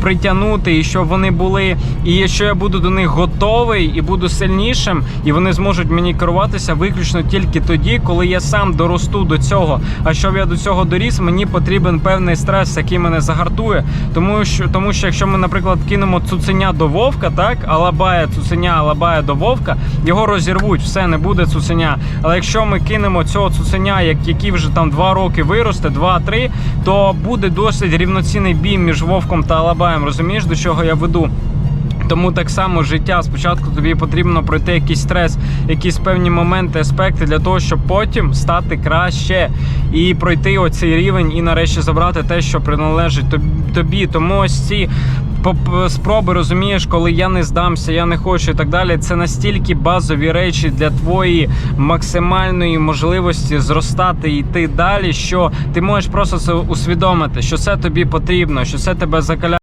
притягнути, і щоб вони були, і що я буду до них готовий і буду сильнішим, і вони зможуть мені керуватися виключно тільки тоді, коли я сам доросту до цього. А щоб я до цього доріс, мені потрібен певний стрес, який мене загартує. Тому що, тому що якщо ми, наприклад, кинемо цуценя до вовка, так алабая цуценя, алабая до вовка, його розірвуть, все не буде цуценя. Але якщо ми кинемо цього цуценя, як який вже там два роки виросте, два-три, то буде досить рівноцінний бій між вовком та алабаєм. Розумієш, до чого я веду? Тому так само життя. Спочатку тобі потрібно пройти якийсь стрес, якісь певні моменти, аспекти для того, щоб потім стати краще і пройти оцей рівень, і нарешті забрати те, що приналежить тобі. Тому ось ці спроби, розумієш, коли я не здамся, я не хочу і так далі. Це настільки базові речі для твоєї максимальної можливості зростати і йти далі, що ти можеш просто це усвідомити, що це тобі потрібно, що це тебе закаляє.